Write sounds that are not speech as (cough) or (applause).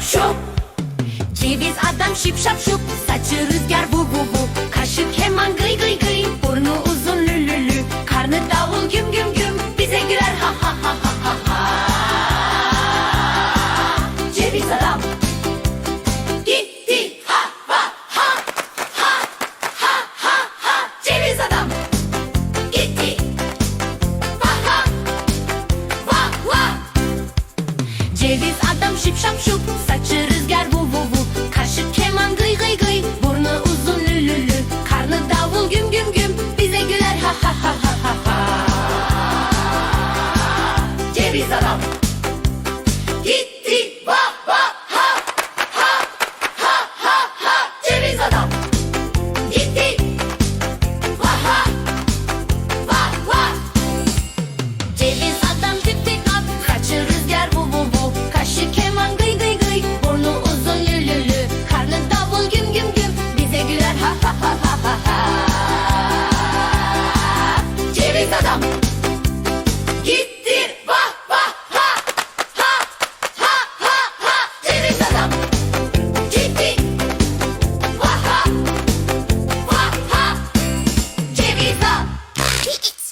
şup Ceviz adam şip şap şup Saçı rüzgar bu bu bu Kaşı keman gıy gıy gıy Burnu uzun lü lü lü. Karnı davul güm güm güm Bize güler ha ha ha ha ha ha. Ceviz adam. Gitti ha ha ha ha ha ha ha. Ceviz adam. Gitti Ceviz adam şap şup Saçı rüzgar vu vu vu temiz adam. Gitti vah vah ha ha ha ha ha. Temiz adam. Gitti vah ha vah ha. Temiz adam. (laughs)